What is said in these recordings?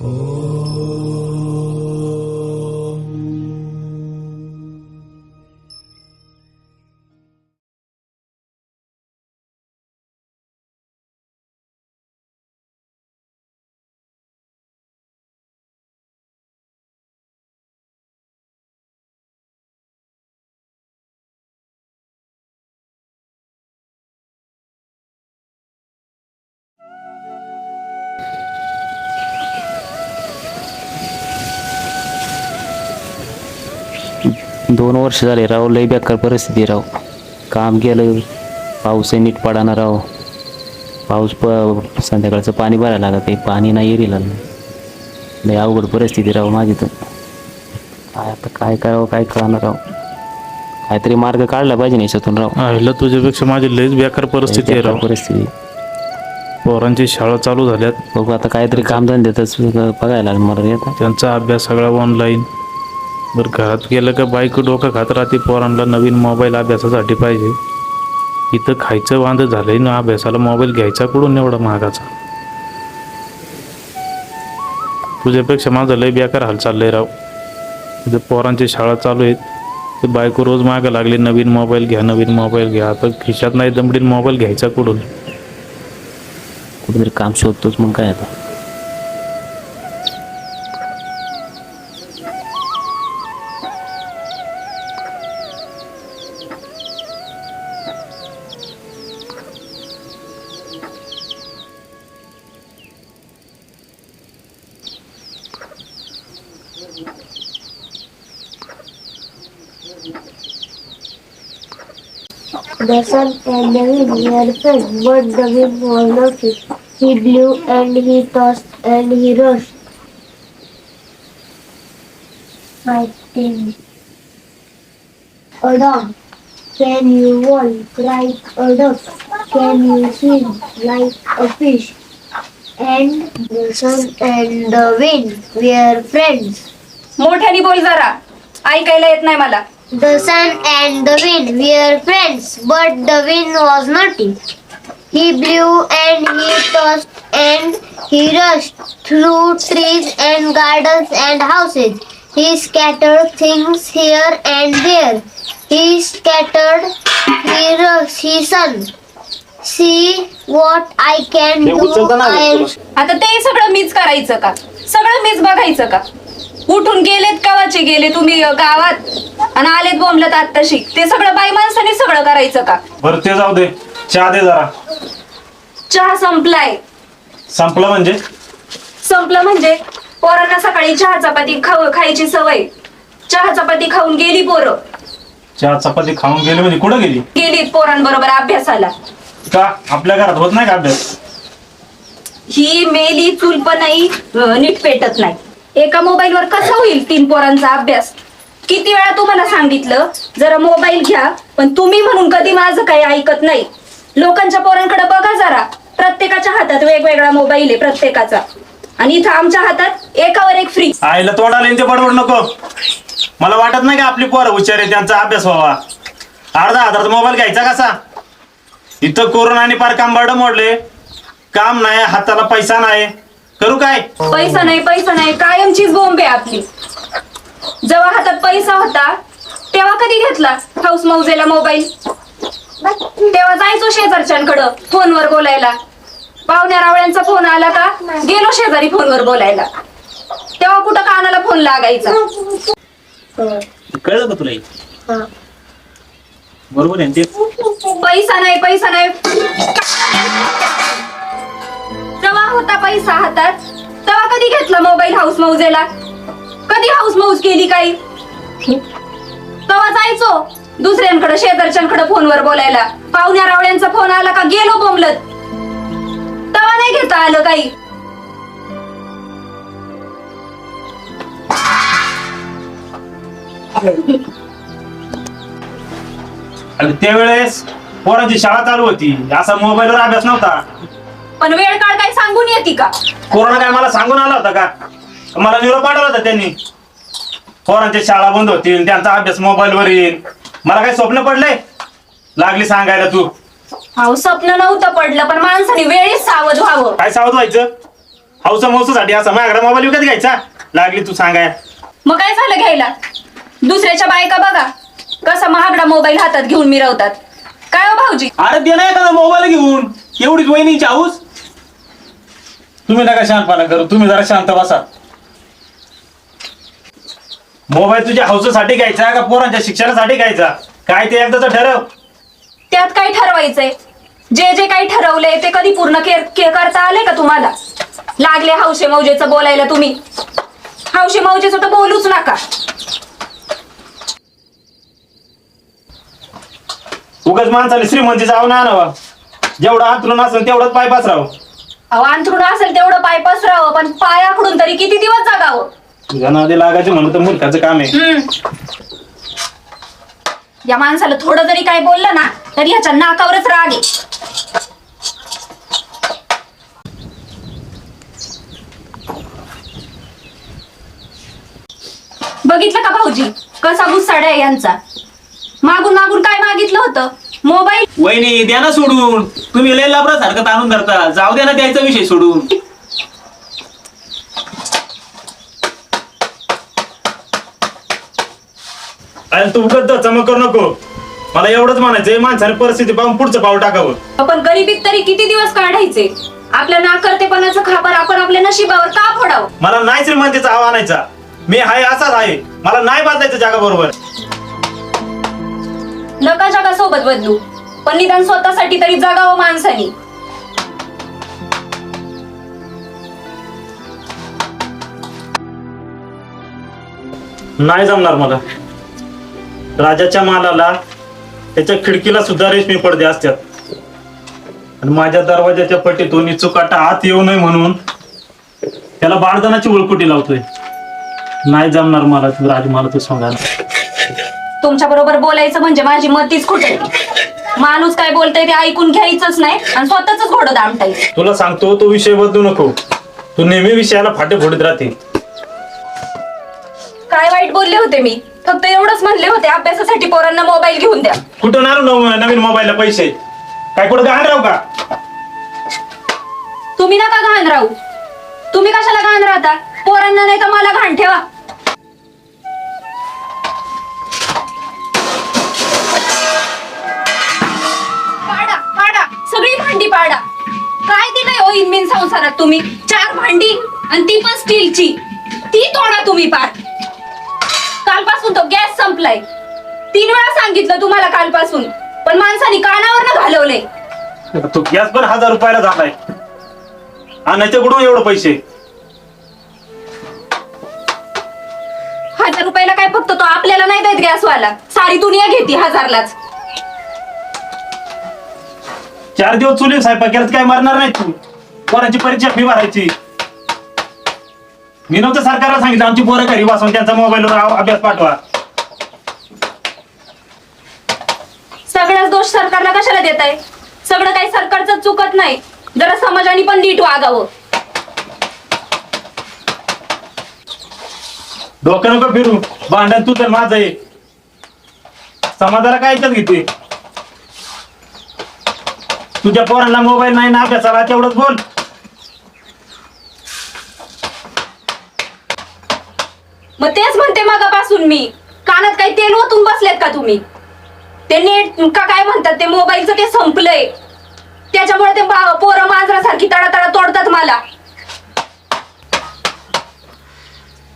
Oh. दोन वर्ष झाले राव लय बेकार परिस्थिती राव. काम केलं पाऊसही नीट पडाना राव. पाऊस प संध्याकाळचं पाणी भरायला लागत आहे पाणी नाही येईल लय अवघड परिस्थिती राव माझी तर. काय आता काय करावं काय कळणार राव. काहीतरी मार्ग काढला पाहिजे नाही याच्यातून राव. आईला तुझ्यापेक्षा माझी लयच बेकार परिस्थिती आहे राव. परिस्थिती. पोरांची शाळा चालू झाल्यात. बघू आता काहीतरी कामधंद्यातच बघायला मला येतं त्यांचा अभ्यास सगळा ऑनलाईन बरं घरात गेलं का बाईक डोकं खात राहते पोरांना नवीन मोबाईल अभ्यासासाठी पाहिजे. इथं खायचं वांद झालंय ना अभ्यासाला मोबाईल घ्यायचा कुठून एवढा महागाचा? तुझ्यापेक्षा माझं लय बेकार हाल चाललंय राव. इथं पोरांची शाळा चालू आहेत. ते बायको रोज मागं लागली नवीन मोबाईल घ्या नवीन मोबाईल घ्या. आता खिशात नाही दमडीन मोबाईल घ्यायचा कुठून? कुठेतरी काम शोधतोच मग काय आता? Anderson and David wind were friends, but David was not it. He blew and he tossed and he rushed. Fighting. A dog. Can you walk like a duck? Can you swim like a fish? And the sun and the wind were friends. मोठ्याने बोल जरा ऐकायला येत नाही मला The sun and the wind were friends, but the wind was naughty. He blew and he tossed and he rushed through trees and gardens and houses. He scattered things here and there. He scattered, he rushed, he sun. See what I can do. I'll आता ते सगळं मीच करायचं का सगळं मीच बघायचं का उठून गेलेत कावाचे गेले तुम्ही गावात? आणि आलेत बोंबलत आत्ताशी. ते सगळं बाई माणसाने सगळं करायचं का? बरं ते जाऊ दे. चहा दे जरा. चहा संपलाय. संपलं म्हणजे? संपलं म्हणजे पोरांना सकाळी चहा चपाती खाऊ खायची सवय. चहा चपाती खाऊन गेली पोरं. चहा चपाती खाऊन गेली म्हणजे कुठं गेली? गेलीत पोरांबरोबर अभ्यासाला. का? आपल्या घरात होत नाही का अभ्यास? ही मेली चूल पण नाही अं, नीट पेटत नाही. एका मोबाईलवर कसा होईल तीन पोरांचा अभ्यास? किती वेळा तुम्हाला सांगितलं? जरा मोबाईल घ्या पण तुम्ही म्हणून कधी माझं काही ऐकत नाही. लोकांच्या पोरांकडे बघा जरा. प्रत्येकाच्या हातात वेगवेगळा मोबाईल आहे प्रत्येकाचा. आणि इथं आमच्या हातात एकावर एक फ्री आईला तोडाला ते बडबड नको. मला वाटत नाही का आपली पोरं हुशार आहे त्यांचा अभ्यास व्हावा. अर्धा हजाराचा मोबाईल घ्यायचा कसा? इथं कोरोनाने पार कांबार्ड मोडले. काम नाही हाताला पैसा नाही. करू काय? पैसा नाही पैसा नाही कायमचीच बोंब आपली. जेव्हा हातात पैसा होता तेव्हा कधी घेतला? हाऊस मौजेला मोबाईल. तेव्हा जायचो शेजारच्यांकडं फोनवर बोलायला. पाहुण्या रावळ्यांचा फोन आला का गेलो शेजारी फोनवर बोलायला. तेव्हा कुठं कानाला फोन लागायचा? कळलं का तुला हा. बरोबर आहे ते? पैसा नाही पैसा नाही. तेव्हा होता पैसा हातात तेव्हा कधी घेतला मोबाईल हाऊस मौजेला? कधी हाऊस मौज केली काही? तेव्हा जायचो दुसऱ्यांकडे शेजारच्यांकडे फोनवर बोलायला. पाहुण्या रावळ्यांचा फोन आला का गेलो बोमलत तवा नाही घेता आलं काही. आणि त्यावेळेस पोरांची शाळा चालू होती. असा मोबाईलवर अभ्यास नव्हता. पण वेळ काळ काही सांगून येते का? कोरोना काय मला सांगून आला होता का? मला निरोप पाठवला होता त्यांनी. पोरांच्या शाळा बंद होतील त्यांचा अभ्यास मोबाईलवर येईल. मला काय स्वप्न पडलंय? लागली सांगायला तू. अहो स्वप्न नव्हतं पडलं पण माणसाने वेळेस सावध व्हावं. काय सावध व्हायचं? हौसा मौसासाठी असा माझ्याकडे मोबाईल विकत घ्यायचा? लागली तू सांगाय मग काय झालं घ्यायला? दुसऱ्याच्या बायका बघा कसा महागडा मोबाईल हातात घेऊन मिरवतात. काय हो भाऊजी? अरे दे ना एखादा मोबाईल घेऊन. एवढीच वहिनीची हाऊस? तुम्ही नका शांतपणा करू तुम्ही जरा शांत बसा. मोबाईल तुझ्या हौसासाठी घ्यायचा का पोरांच्या शिक्षणासाठी घ्यायचा? काय ते एकदाच ठरव. त्यात काय ठरवायचंय? जे जे काही ठरवलंय ते कधी पूर्ण के के- करता आले का तुम्हाला? लागले हौशे मौजेचं बोलायला तुम्ही. हौशे मौजेचं तर बोलूच नका. उगाच माणसाला श्रीमंतीचा आव ना आणावा जेवढा हातरून असेल तेवढाच पाय राव अहो अंथरुण असेल तेवढं पाय पसरावं पण पायाकडून तरी किती दिवस जागावं? तुझ्या नादी लागायचं म्हणलं तर मूर्खाचं काम आहे. हम्म. या माणसाला थोडं जरी काय बोललं ना तरी ह्याच्या नाकावरच राग आहे. बघितलं का भाऊजी कसा गुस्साडा आहे यांचा? मागून मागून काय होतं. मोबाईल वहिनी द्या ना सोडून. तुम्ही लय लाबरा सारखं ताणून धरता. जाऊ द्या ना द्यायचा विषय सोडून. आणि तू उगाच चमक करू नको. मला एवढंच म्हणायचंय माणसाने परिस्थिती पाहून पुढचं पाऊल टाकावं. आपण गरिबीत तरी किती दिवस काढायचे? आपल्या नाकर्तेपणाचं खापर आपण आपल्या नशिबावर का फोडावं? मला नाही श्रीमंतीचा आव आणायचा. मी हाय असाच आहे. मला नाही बदलायचं जागा बरोबर. नका जगा सोबत बदलू? पण निदान स्वतःसाठी तरी जगावं माणसानी. नाही जमणार मला. राजाच्या मालाला त्याच्या खिडकीला सुद्धा रेशमी पडदे असतात. आणि माझ्या दरवाजाच्या पट्टीतून चुकाटा आत येऊ नये म्हणून त्याला बाळदानाची उळकुटी लावतोय. नाही जमणार मला तू राजमाला तू सांगा तुमच्या बरोबर बोलायचं म्हणजे माझी मतीच खुटे माणूस काय बोलतय ते ऐकून घ्यायचंच नाही आणि स्वतःच घोडं दामटायचं तुला सांगतो तो विषय बदलू नको. तू नेहमी विषयाला फाटे फोडत राहते. काय वाईट बोलले होते मी? फक्त एवढंच म्हणले होते अभ्यासासाठी पोरांना मोबाईल घेऊन द्या. कुठून आणू नव- नवीन मोबाईलला पैसे. काय कुठं गहाण राहू का? तुम्ही नका घाण राहू. तुम्ही कशाला घाण राहता? पोरांना नाही तर मला घाण ठेवा. सगळी भांडी पाडा. काय दिलंय ओ इनमिन संसारात तुम्ही? चार भांडी आणि ती पण स्टीलची. ती तोडा तुम्ही पार. कालपासून तो गॅस संपलाय. तीन वेळा सांगितलं तुम्हाला कालपासून पण माणसाने कानावर घालवलंय. तो गॅस पण हजार रुपयाला झालाय. आणायचे कुठून एवढं पैसे? हजार रुपयाला काय फक्त तो आपल्याला नाही देत गॅसवाला. सारी दुनिया घेते हजारलाच. चार दिवस चुली स्वयंपाक केलं तर काय मरणार नाही तू? पोरांची परीक्षा फी भरायची. मी नव्हतं सरकारला सांगितलं आमची पोरं घरी बसून त्यांचा मोबाईलवर अभ्यास पाठवा. सगळाच दोष सरकारला कशाला देत आहे सगळं काही सरकारचं चुकत नाही. जरा समाजाने पण नीट वागावं. डोकं नको फिरू. भांडण तू तर माझं आहे. समाजाला काय याच्यात घेते तुझ्या पोरांना मोबाईल नाही ना अभ्यासाला तेवढंच बोल. मग तेच म्हणते मगापासून मी. कानात काही तेल ओतून बसलेत का तुम्ही? ते नेट का काय म्हणतात ते मोबाईलचं ते संपलंय. त्याच्यामुळे ते बा- पोरं मांजरासारखी तडातडा तोडतात मला.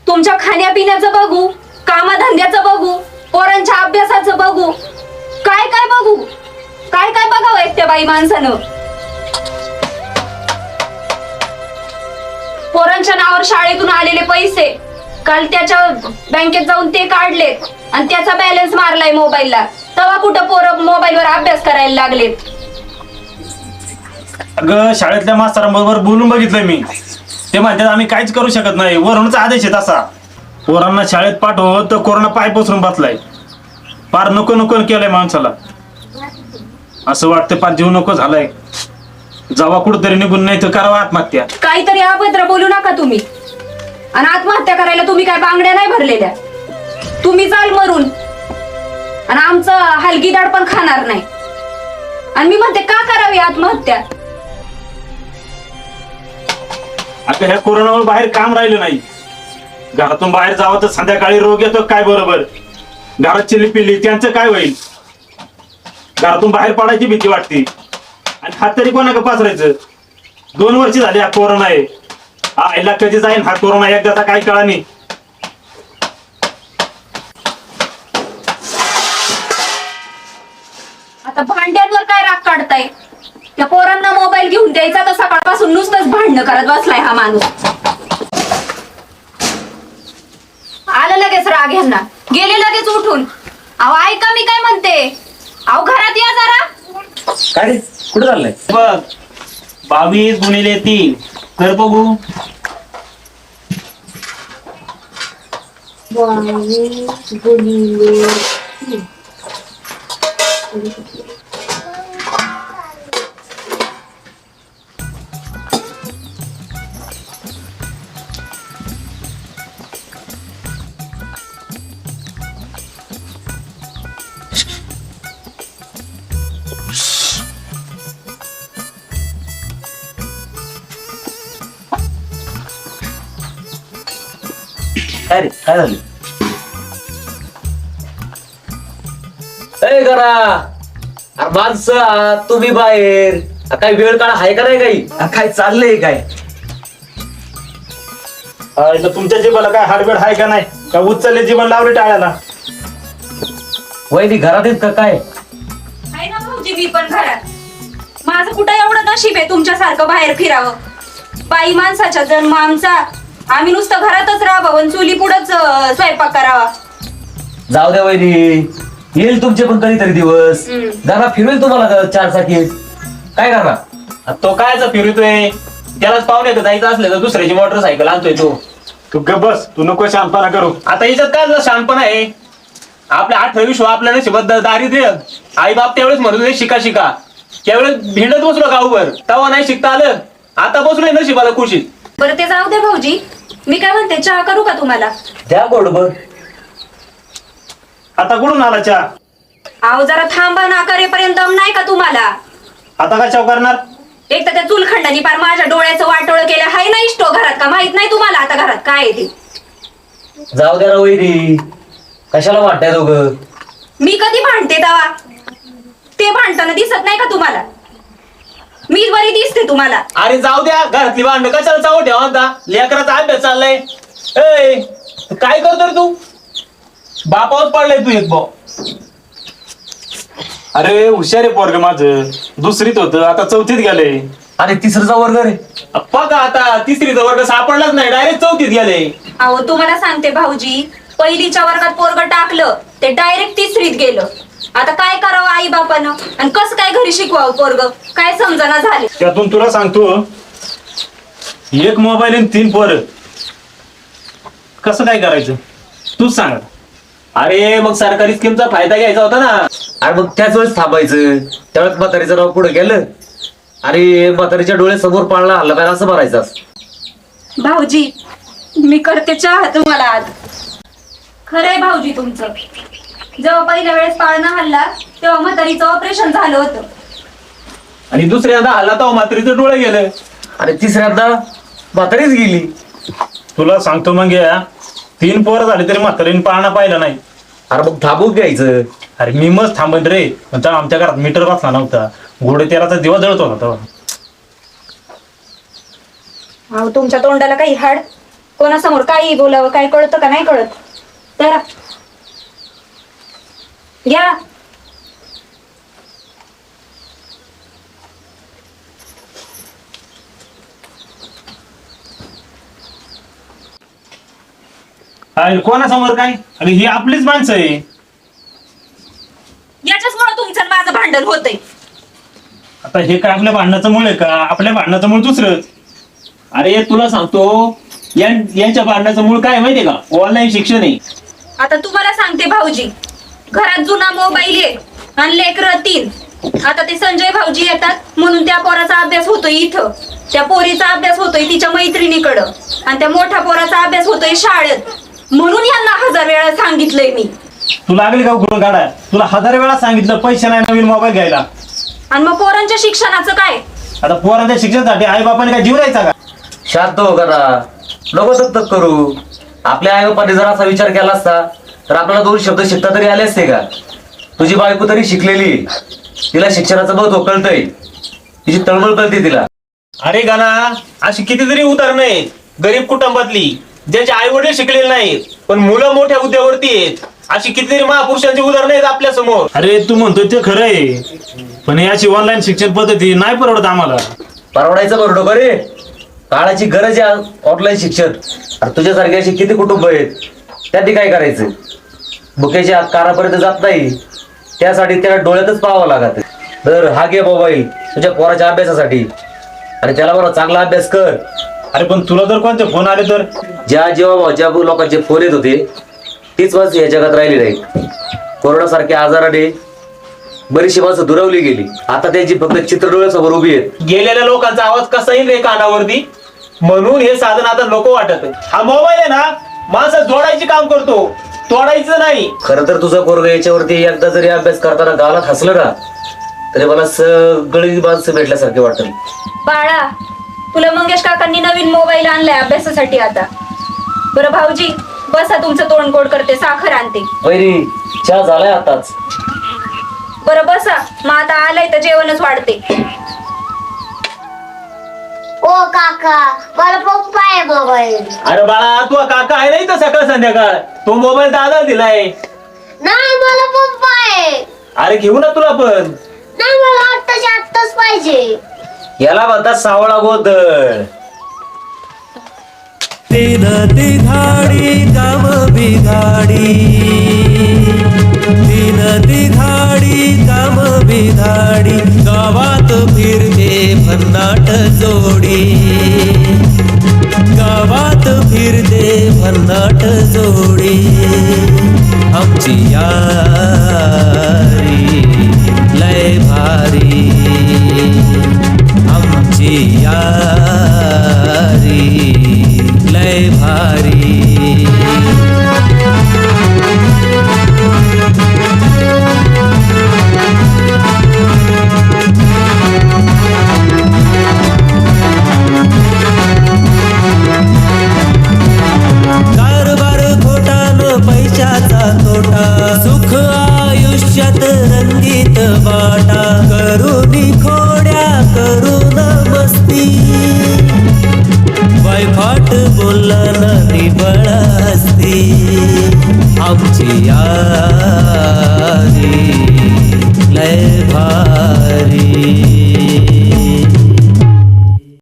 तुमच्या खाण्यापिण्याचं बघू कामाधंद्याचं बघू पोरांच्या अभ्यासाचं बघू. काय काय बघू? काय काय बघावं एकट्या बाई माणसानं? पोरांच्या नावावर शाळेतून आलेले पैसे काल त्याच्या बँकेत जाऊन ते काढलेत आणि त्याचा बॅलन्स मारलाय मोबाईलला. तेव्हा कुठं पोरं मोबाईलवर अभ्यास करायला लागलेत? अगं शाळेतल्या मास्तरांबरोबर बोलून बघितलंय मी. ते म्हणतात आम्ही काहीच करू शकत नाही. वरूनच आदेश आहे तसा पोरांना शाळेत पाठव तर कोरोना पाय पसरून बसलाय. फार नको नको केलंय माणसाला. असं वाटतं फार जीव नको झालाय. जावा कुठतरी निघून नाही तर करावं आत्महत्या. काहीतरी अभद्र बोलू नका तुम्ही. आणि आत्महत्या करायला तुम्ही काय बांगड्या नाही भरलेल्या. तुम्ही चाल मरून. आणि आमचं हलगीदाड पण खाणार नाही. आणि मी म्हणते का करावी आत्महत्या? आता ह्या कोरोनामुळे बाहेर काम राहिलं नाही. घरातून बाहेर जावं तर संध्याकाळी रोग येतो काय बरोबर? घरात चिल्ली पिल्ली त्यांचं काय होईल? घरातून बाहेर पडायची भीती वाटते. आणि हात तरी कोणा का दोन वर्ष झाली हा कोरोना आहे. हा आईला कधी जाईन? हा कोरोना एकदाचा काही कळा नाही. आता भांड्यांवर काय राग काढताय? त्या पोरांना मोबाईल घेऊन द्यायचा तर सकाळपासून नुसतंच भांडणं करत बसलाय हा माणूस. आलं लगेच राग ह्यांना. गेले लगेच उठून. अहो ऐका मी काय म्हणते? अहो घरात या जरा. काय रे? कुठे चाललंय? बघ बावीस गुणिले तीन. कर बघू. काय रे? काय झालं? ए करा अरे माणसं आत, तुम्ही बाहेर. अ, काही वेळ काळ आहे का नाही काही? आ, काय चाललंय काय? हा, इथं तुमच्या जीवाला काय हाडबेड आहे का नाही? का उचलले जीवन लावले टाळ्याला? वहिनी घरात आहेत का काय? आहे ना भाऊजी मी पण घरात. माझं कुठं एवढं नशीब आहे तुमच्यासारखं बाहेर फिरावं? बाई माणसाच्या जन्म आमचा. आम्ही नुसतं घरातच राहावं आणि चुली पुढंच स्वयंपाक करावा. जाऊ द्या वहिनी. येईल तुमचे पण कधीतरी दिवस. हम्म. जरा फिरवेल तुम्हाला चार चाकी. काय करणार? आ, तो कायचा फिरतोय? त्यालाच पाहुणे जायचं असलं तर दुसऱ्याची मोटरसायकल आणतोय तो. तू ग बस तू नको शांतपणा करू. आता याच्यात काय शहाणपण आहे. आपल्या अठरा विश्व आपल्या नशिबात दारिद्र्य. आई बाप त्यावेळेस म्हणत होते शिका शिका. त्यावेळेस भिंडत बसलो गावभर तवा नाही शिकता आलं. आता बसलोय नशिबाला खुशीत. बरं ते जाऊ दे भाऊजी. मी काय म्हणते चहा करू का तुम्हाला? द्या गोडबर आता कुठून आला चहा? अहो जरा थांबा ना करेपर्यंत दम नाही का तुम्हाला? आता काय चाव करणार? एक तर त्या चुलखंडानी पार माझ्या डोळ्याचं वाटोळ केलं. हाय ना इष्टो घरात का? माहीत नाही तुम्हाला आता घरात काय आहे ते. जाऊ द्या ना वहिनी. कशाला वाटताय दोघं? मी कधी भांडते तवा ते भांडताना दिसत नाही का तुम्हाला? मी बरी दिसते तुम्हाला. अरे जाऊ द्या घरातली भांड कशाला चावू ठेवा आता? लेकराचा अभ्यास चाललाय. ए काय करतो रे तू? बापावर पडलाय तू एक भाऊ. अरे हुशार आहे पोरग माझं. दुसरीत होतं आता चौथीत गेले. आणि तिसरचा वर्ग रे. बघा आता तिसरीचा वर्ग सापडलाच नाही डायरेक्ट चौथीत गेले. अहो तुम्हाला सांगते भाऊजी पहिलीच्या वर्गात पोरग टाकलं ते डायरेक्ट तिसरीत गेलं. आता काय करावं आई बापानं आणि कसं काय घरी शिकवावं पोरग? काय समजना झाले? त्यातून तुला सांगतो एक मोबाईल आणि तीन पोर. कसं काय करायचं? तूच सांग अरे मग सरकारी स्कीमचा फायदा घ्यायचा होता ना. आणि मग त्याच वेळेस थांबायचं. त्यावेळेस म्हातारीचं नाव पुढे गेलं. आणि म्हातारीच्या डोळ्यासमोर पाळला हल्ला पाहिजे असं भरायचं भाऊजी मी करते चहा तुम्हाला आज. खरंय भाऊजी तुमचं. जेव्हा पहिल्या वेळेस पाळणा हल्ला तेव्हा म्हातारीचं ऑपरेशन झालं होतं. आणि दुसऱ्यांदा हल्ला तर मात्रीचं डोळे गेलं. आणि तिसऱ्यांदा म्हातारीच गेली. तुला सांगतो मग या तीन पोरं झाली तरी म्हातारीने पाळणा पाहिला नाही. अरे मग थांबून घ्यायचं. अरे मी मस्त थांबन रे. पण तेव्हा आमच्या घरात मीटर बसला नव्हता. घोडे तेलाचा दिवा जळत होता तेव्हा. अहो तुमच्या तोंडाला काही हाड? कोणासमोर काही बोलावं काय कळतं का? नाही कळत. तर घ्या अरे कोणासमोर काय? अरे ही आपलीच माणसं आहे. याच्याचमुळे तुमचं आणि माझं भांडण होतंय. आता हे काय आपल्या भांडणाचं मूळ आहे का? आपल्या भांडणाचं मूळ दुसरंच. अरे तुला सांगतो यांच्या भांडणाचं मूळ काय माहितीये का? ऑनलाईन शिक्षण आहे. आता तुम्हाला सांगते भाऊजी. घरात जुना मोबाईल आहे. आणि लेकर तीन. आता ते संजय भाऊजी येतात. म्हणून त्या पोराचा अभ्यास होतोय इथं. त्या पोरीचा अभ्यास होतोय तिच्या मैत्रिणीकडं. आणि त्या मोठ्या पोराचा अभ्यास होतोय शाळेत. म्हणून यांना हजार वेळा सांगितलंय मी. तू लागली का उघडून काढाय तुला हजार वेळा सांगितलं पैसे नाही नवीन मोबाईल घ्यायला. आणि मग पोरांच्या शिक्षणाचं काय? आता पोरांच्या शिक्षणासाठी आई बापाने काय जीव द्यायचा का? शांत हो करा नको तक तक करू. आपल्या आई बापाने जर असा विचार केला असता तर आपल्याला दोन शब्द शिकता तरी आले असते का? तुझी बायको तरी शिकलेली. तिला शिक्षणाचं महत्त्व कळतंय. तिची तळमळ कळते तिला. अरे गाना अशी कितीतरी उदाहरणं आहेत. गरीब कुटुंबातली ज्यांचे आई वडील शिकलेले नाहीत पण मुलं मोठ्या हुद्द्यावरती आहेत. अशी कितीतरी महापुरुषांची उदाहरणं आहेत आपल्यासमोर. अरे तू म्हणतोय ते खरं आहे. पण याची ऑनलाईन शिक्षण पद्धती नाही परवडत आम्हाला. परवडायचं बरोबर का रे. काळाची गरज आहे ऑफलाईन शिक्षण. अरे तुझ्यासारखे असे किती कुटुंब आहेत? त्यांनी काय करायचं? बुकेच्या कारापर्यंत जात नाही. त्यासाठी त्या डोळ्यातच पाहावं लागत. तर हा घे मोबाईल तुझ्या पोराच्या अभ्यासासाठी. आणि त्याला बरोबर चांगला अभ्यास कर. अरे पण तुला जर कोणते फोन आले तर? ज्या जेव्हा ज्या लोकांचे फोन येत होते तीच माणसं या जगात राहिली नाही. कोरोना सारख्या आजाराने बरीचशी माणसं दुरावली गेली. आता त्यांची फक्त चित्र डोळ्यासमोर उभी आहेत. गेलेल्या लोकांचा आवाज कसा येईल रे कानावरती? म्हणून हे साधन आता नको वाटत. हा मोबाईल आहे ना माणसं जोडायचे काम करतो. तोडायचं नाही. खरं तर तुझा पोरग याच्यावरती एकदा जरी अभ्यास करताना गावात हसलं ना तरी मला सगळी माणसं भेटल्यासारखे वाटत. बाळा तुला मंगेश काकांनी नवीन मोबाईल आणलाय अभ्यासासाठी आता. बरं भाऊजी बसा तुमचं तोंडकोड करते साखर आणते. वैरी चहा झालाय आताच. बरं बसा. मग आता आलाय तर जेवणच वाढते. ओ काका मला पप्पा आहे मोबाईल अरे बाळा तू काका आहे नाही तर सकाळ संध्याकाळ? तो मोबाईल दादा दिलाय. नाही मला पप्पा आहे. अरे घेऊ ना तुला पण. नाही मला आत्ताच्या आत्ताच पाहिजे. याला म्हणतात सावळा गोदळ तीन तिघाडी काम बिघाडी. तीन तिघाडी तुमची लय भारी आमची यारी.